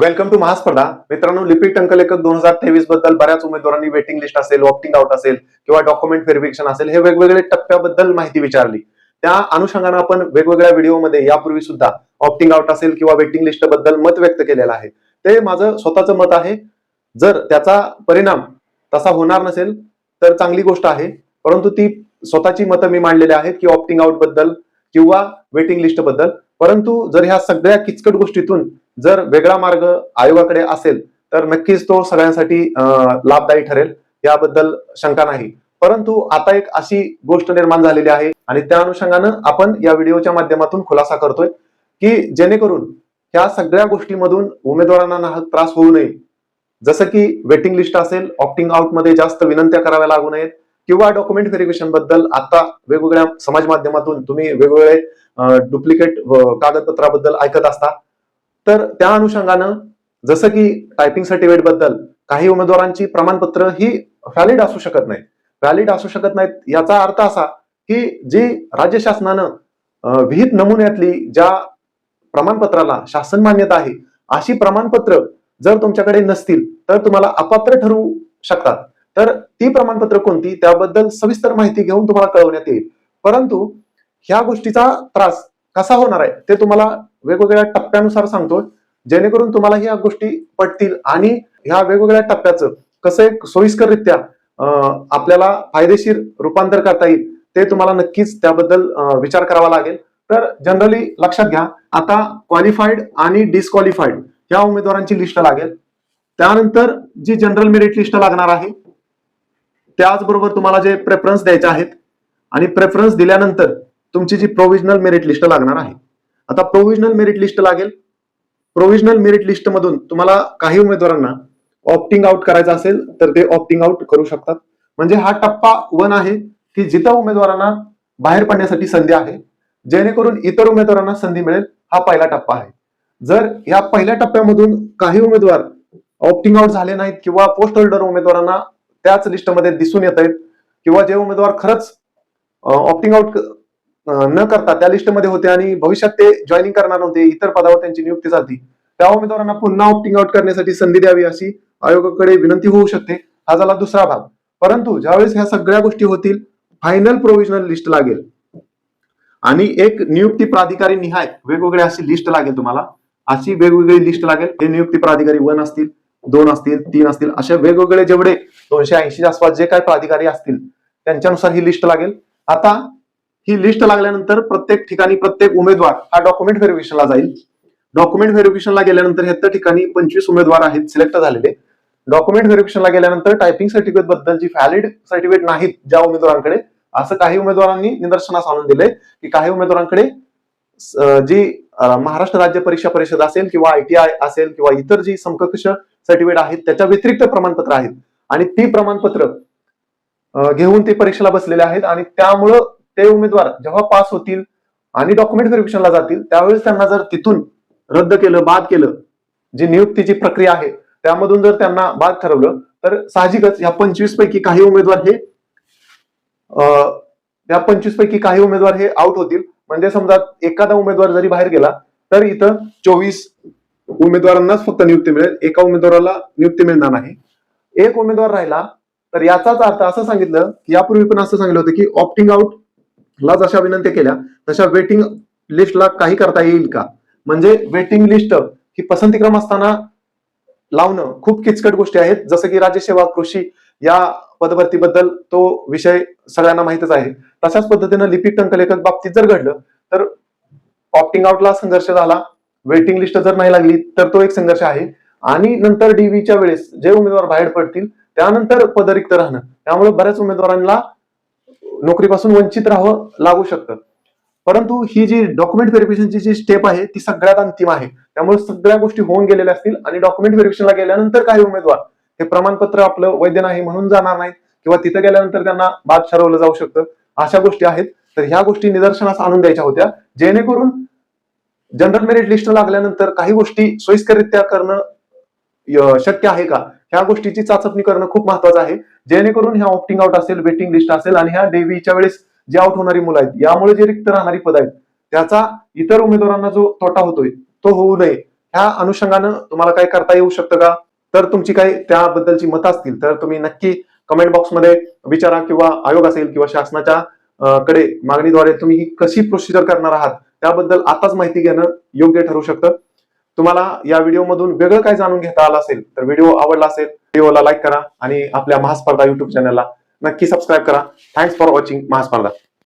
Welcome to महास्पर्धा मित्रांनो लिपिक टंकलेखक दोन हजार तेवीसबद्दल बऱ्याच उमेदवारांनी वेटिंग लिस्ट असेल ऑप्टिंग आउट असेल किंवा डॉक्युमेंट व्हेरिफिकेशन असेल हे वेगवेगळे टप्प्याबद्दल माहिती विचारली. त्या अनुषंगानं आपण वेगवेगळ्या व्हिडिओमध्ये यापूर्वी सुद्धा ऑप्टिंग आउट असेल किंवा वेटिंग लिस्टबद्दल मत व्यक्त केलेलं आहे. ते माझं स्वतःचं मत आहे. जर त्याचा परिणाम तसा होणार नसेल तर चांगली गोष्ट आहे. परंतु ती स्वतःची मतं मी मांडलेली आहेत की ऑप्टिंग आउटबद्दल किंवा वेटिंग लिस्टबद्दल. परंतु जर ह्या सगळ्या किचकट गोष्टीतून जर वेगळा मार्ग आयोगाकडे असेल तर नक्कीच तो सगळ्यांसाठी लाभदायी ठरेल. याबद्दल शंका नाही. परंतु आता एक अशी गोष्ट निर्माण झालेली आहे आणि त्या अनुषंगानं आपण या व्हिडिओच्या माध्यमातून खुलासा करतोय की जेणेकरून ह्या सगळ्या गोष्टीमधून उमेदवारांना त्रास होऊ नये. जसं की वेटिंग लिस्ट असेल ऑप्टिंग आउटमध्ये जास्त विनंत्या कराव्या लागू नयेत किंवा डॉक्युमेंट व्हेरिफिकेशनबद्दल आता वेगवेगळ्या समाज माध्यमातून तुम्ही वेगवेगळे डुप्लिकेट कागदपत्राबद्दल ऐकत असता तर त्या अनुषंगानं जसं की टायपिंग सर्टिफिकेटबद्दल काही उमेदवारांची प्रमाणपत्र ही व्हॅलिड असू शकत नाहीत. व्हॅलिड असू शकत नाहीत याचा अर्थ असा की जी राज्य शासनानं विहित नमुन्यातली ज्या प्रमाणपत्राला शासन मान्यता आहे अशी प्रमाणपत्र जर तुमच्याकडे नसतील तर तुम्हाला अपात्र ठरू शकतात. तर ती प्रमाणपत्र कोणती? त्याबद्दल सविस्तर माहिती घेऊन तुम्हाला कळवण्यात येईल. परंतु ह्या गोष्टीचा त्रास कसा होणार आहे ते तुम्हाला वेगवेगळ्या टप्प्यानुसार सांगतो जेणेकरून तुम्हाला ह्या गोष्टी पटतील आणि ह्या वेगवेगळ्या टप्प्याचं कसं एक सोयीस्कररित्या आपल्याला फायदेशीर रूपांतर करता येईल ते तुम्हाला नक्कीच त्याबद्दल विचार करावा लागेल. तर जनरली लक्षात घ्या आता क्वालिफाईड आणि डिस्क्वालिफाईड या उमेदवारांची लिस्ट लागेल. त्यानंतर जी जनरल मेरिट लिस्ट लागणार आहे त्याचबरोबर तुम्हाला जे प्रेफरन्स द्यायचे आहेत आणि प्रेफरन्स दिल्यानंतर तुमची जी प्रोव्हिजनल मेरिट लिस्ट लागणार आहे. आता प्रोव्हिजनल मेरिट लिस्ट लागेल. प्रोव्हिजनल मेरिट लिस्ट मधून तुम्हाला काही उमेदवारांना ऑप्टिंग आउट करायचं असेल तर ते ऑप्टिंग आउट करू शकतात. म्हणजे हा टप्पा वन आहे की जिथं उमेदवारांना बाहेर पडण्यासाठी संधी आहे. जेणेकरून इतर उमेदवारांना संधी मिळेल हा पहिला टप्पा आहे. जर या पहिल्या टप्प्यामधून काही उमेदवार ऑप्टिंग आउट झाले नाहीत किंवा पोस्ट होल्डर उमेदवारांना त्याच लिस्टमध्ये दिसून येत आहेत किंवा जे उमेदवार खरंच ऑप्टिंग आउट न करता त्या लिस्टमध्ये होते आणि भविष्यात ते जॉईनिंग करणार नव्हते इतर पदावर त्यांची नियुक्ती झाली. त्या उमेदवारांना पुन्हा ऑप्टिंग आउट करण्यासाठी संधी द्यावी अशी आयोगाकडे विनंती होऊ शकते. हा झाला दुसरा भाग. परंतु ज्यावेळेस ह्या सगळ्या गोष्टी होतील फायनल प्रोव्हिजनल लिस्ट लागेल. आणि एक नियुक्ती प्राधिकारी निहाय वेगवेगळी अशी लिस्ट लागेल तुम्हाला. अशी वेगवेगळी लिस्ट लागेल. हे नियुक्ती प्राधिकारी वन असतील दोन असतील तीन असतील अशा वेगवेगळे जेवढे दोनशे ऐंशी आसपास जे काही प्राधिकारी असतील त्यांच्यानुसार ही लिस्ट लागेल. आता ही लिस्ट लागल्यानंतर प्रत्येक ठिकाणी प्रत्येक उमेदवार हा डॉक्युमेंट व्हेरिफिकेशनला जाईल. डॉक्युमेंट व्हेरिफिकेशनला गेल्यानंतर ह्या ठिकाणी पंचवीस उमेदवार आहेत सिलेक्ट झालेले. डॉक्युमेंट व्हेरिफिकेशनला गेल्यानंतर टायपिंग सर्टिफिकेट बद्दलची व्हॅलिड सर्टिफिकेट नाहीत ज्या उमेदवारांकडे. असं काही उमेदवारांनी निदर्शनास आणून दिले की काही उमेदवारांकडे जी महाराष्ट्र राज्य परीक्षा परिषद असेल किंवा आयटीआय असेल किंवा इतर जी समकक्ष सर्टिफिकेट आहेत त्याच्या व्यतिरिक्त प्रमाणपत्र आहेत. आणि ती प्रमाणपत्र घेऊन ते परीक्षेला बसलेले आहेत आणि त्यामुळं ते उमेदवार जेव्हा पास होतील आणि डॉक्युमेंट व्हेरिफिकेशनला जातील त्यावेळेस त्यांना जर तिथून रद्द केलं बाद केलं जी नियुक्तीची प्रक्रिया आहे त्यामधून जर त्यांना बाद ठरवलं तर साहजिकच या पंचवीस पैकी काही उमेदवार हे अं, या पंचवीस पैकी काही उमेदवार हे आउट होतील. म्हणजे समजा एखादा उमेदवार जरी बाहेर गेला तर इथं चोवीस उमेदवारांनाच फक्त नियुक्ती मिळेल. एका उमेदवाराला नियुक्ती मिळणार नाही. एक उमेदवार राहिला तर याचाच अर्थ असं सांगितलं की यापूर्वी पण असं सांगितलं होतं की ऑप्टिंग आउट ला जशा विनंती केल्या तशा वेटिंग लिस्टला काही करता येईल का? म्हणजे वेटिंग लिस्ट ही पसंतीक्रम असताना लावणं खूप किचकट गोष्टी आहेत. जसं की राज्यसेवा कृषी या पदभरतीबद्दल तो विषय सगळ्यांना माहितच आहे. तशाच पद्धतीनं लिपिक टंकलेखक बाबतीत जर घडलं तर ऑप्टिंग आउटला संघर्ष झाला. वेटिंग लिस्ट जर नाही लागली तर तो एक संघर्ष आहे. आणि नंतर डीव्हीच्या वेळेस जे उमेदवार बाहेर पडतील त्यानंतर पद रिक्त राहणं. त्यामुळे बऱ्याच उमेदवारांना नोकरीपासून वंचित राहावं लागू शकतं. परंतु ही जी डॉक्युमेंट व्हेरिफिकेशनची जी स्टेप आहे ती सगळ्यात अंतिम आहे. त्यामुळे सगळ्या गोष्टी होऊन गेलेल्या असतील आणि डॉक्युमेंट व्हेरिफिकेशनला गेल्यानंतर काही उमेदवार हे प्रमाणपत्र आपलं वैध नाही म्हणून जाणार नाहीत किंवा तिथं गेल्यानंतर त्यांना बाद ठरवलं जाऊ शकतं. अशा गोष्टी आहेत. तर ह्या गोष्टी निदर्शनास आणून द्यायच्या होत्या. जेणेकरून जनरल मेरिट लिस्ट लागल्यानंतर काही गोष्टी सोयीस्कररित्या करणं शक्य आहे का? ह्या गोष्टीची चाचपणी करणं खूप महत्वाचं आहे. जेणेकरून ह्या ऑप्टिंग आउट असेल वेटिंग लिस्ट असेल आणि ह्या डेवीच्या वेळेस जे आउट होणारी मुलं आहेत यामुळे जे रिक्त राहणारी पद आहेत त्याचा इतर उमेदवारांना जो तोटा होतोय तो होऊ नये. ह्या अनुषंगानं तुम्हाला काय करता येऊ शकतं का? तर तुमची काही त्याबद्दलची मतं असतील तर तुम्ही नक्की कमेंट बॉक्समध्ये विचारा किंवा आयोग असेल किंवा शासनाच्या कडे मागणीद्वारे तुम्ही ही कशी प्रोसिजर करणार आहात त्याबद्दल आताच माहिती घेणं योग्य ठरू शकतं. तुम्हाला या व्हिडिओमधून वेगळं काय जाणून घेता आलं असेल तर व्हिडिओ आवडला असेल व्हिडिओला लाईक करा आणि आपल्या महास्पर्धा युट्यूब चॅनलला नक्की सबस्क्राईब करा. Thanks for watching Mahaspardha.